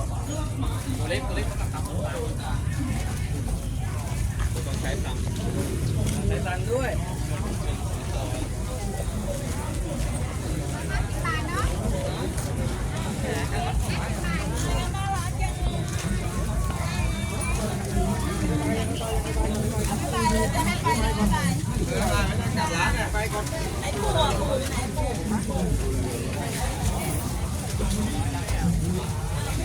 ตัวเล็กเหรอตัวเล็กตัวเล็กต้องตัดต้องใช้ตังค์ใช้ตังค์ด้วย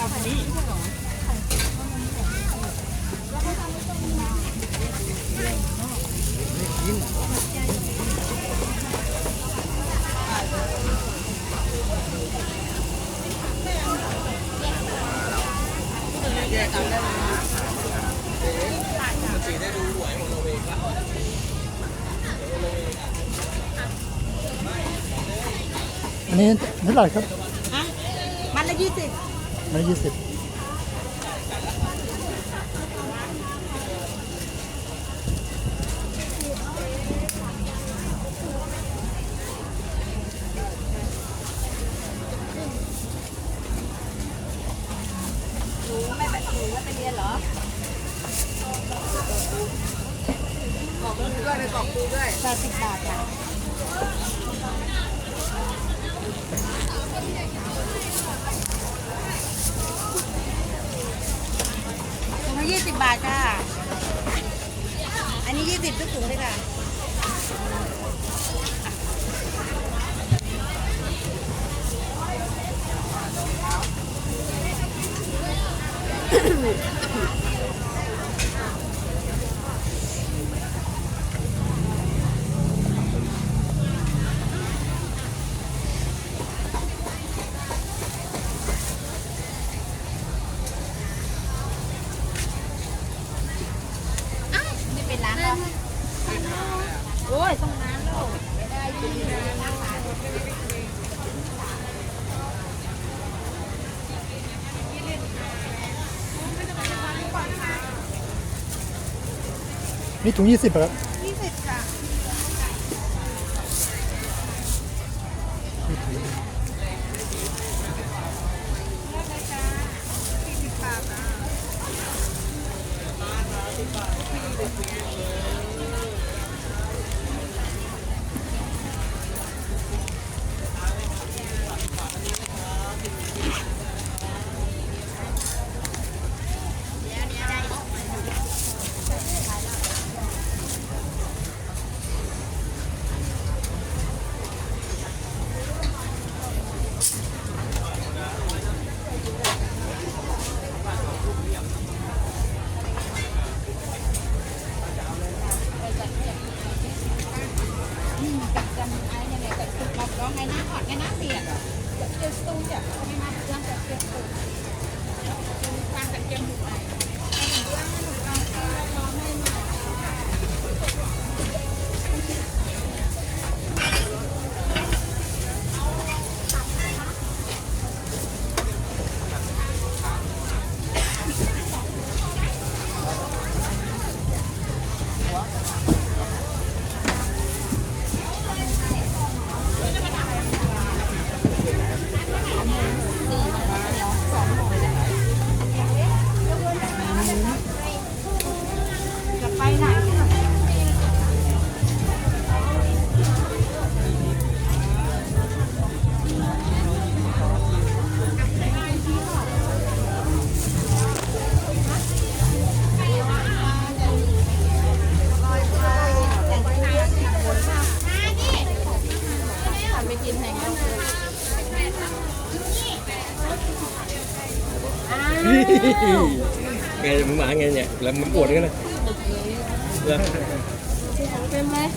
เดี๋ยวค่อยเอาทางนี้อันนี้เท่าไหร่ครับอะมันละยี่สิบ ไม่ยี่สิบหนูไม่ไปหนูไม่ไปเรียนเหรอบอกดูด้วยไปบอกดูด้วยแปดสิบบาทจ้ะถุงละ ยี่สิบบาทค่ะ อันนี้ยี่สิบทุกถุงเลยค่ะไนี่ถุงยี่สิบครับยี่สิะ ไงมึงมาไงเนี่ย แล้วมันปวดกันนะเต็มเลย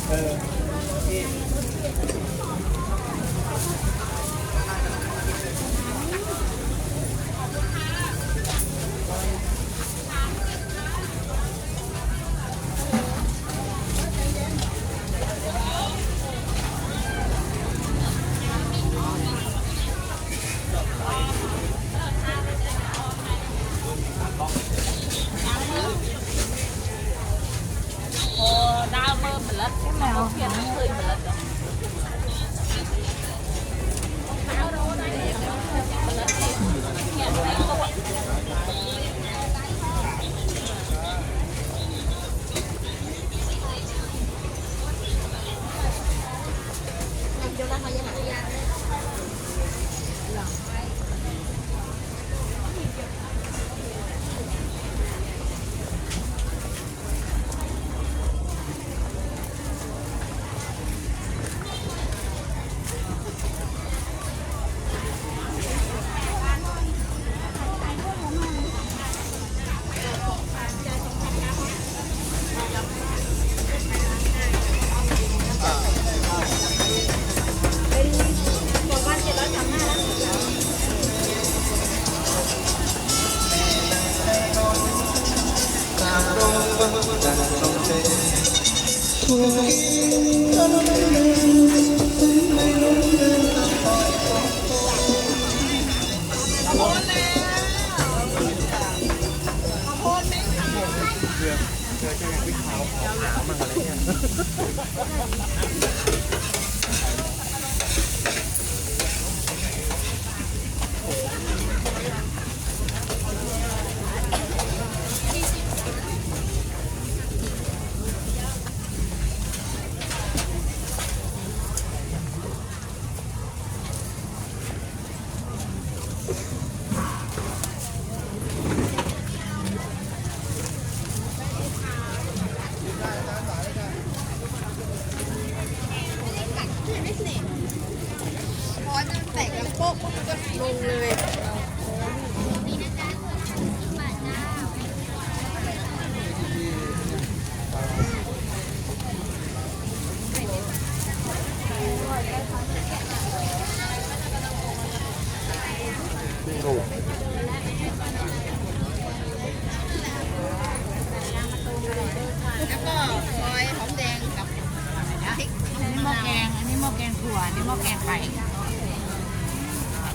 หม้อแกงถั่วนี่หม้อแกงไข่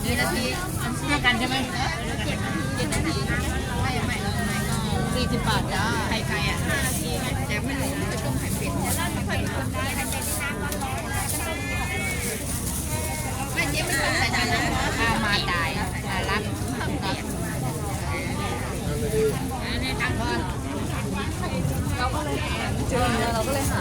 นี่นาทีเท่ากันใช่ไหมเจ็ดนาทีเจ็ดนไม่ไม่เรทำไมก็สี่สิบบาทจ้าไข่ไก่อะห้านาทีแต่ไม่รู้จะต้มไข่เป็ดจะร้วไม่เคยทำได้ไข่เที่น้ำร้อนร้อนไม่เจ๊ไม่ต้อม่จด้ำร้ามาตาายรับเราก็เลยเจอเราก็เลยหา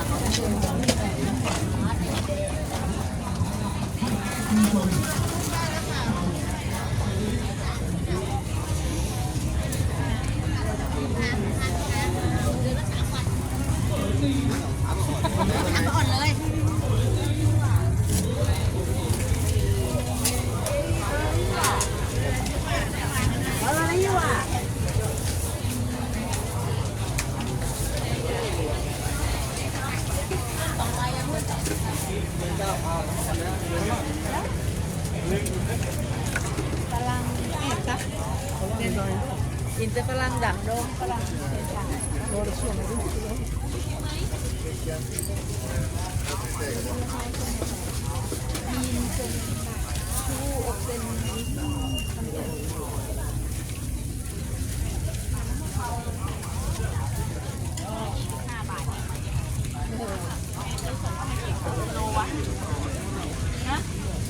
ไ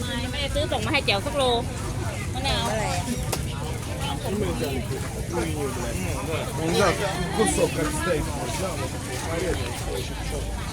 ม่ไม่ได้ซื้อส่งมาให้แจ๋วสักโลมะนาว อะไร Onda кусок как стейк можно, но порезать очень четко.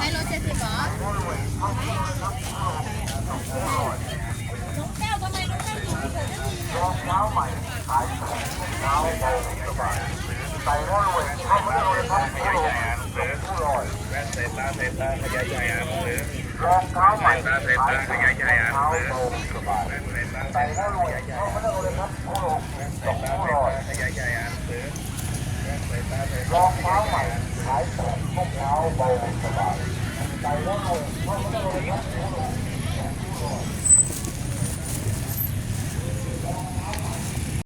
ให้รถเจ็ดสิบเหรอใส่ร้อยเว้ยเข้ามาเลยครับผู้ลงผู้ลอยแว่นสายตาสายตาขยายใหญ่อ่านหรือรองเท้าใหม่ตาสายตาขยายใหญ่อ่านเท้าหรือโตสบายแว่นสายตาใส่ร้อยเว้ยเข้ามาเลยครับผู้ลงผู้ลอยขยายใหญ่อ่านหรือแว่นสายตาสาย รองเท้าใหม่ขายของรองเท้าเบาสบายใส่ร้อยเว้ยเข้ามาเลยครับผู้ลง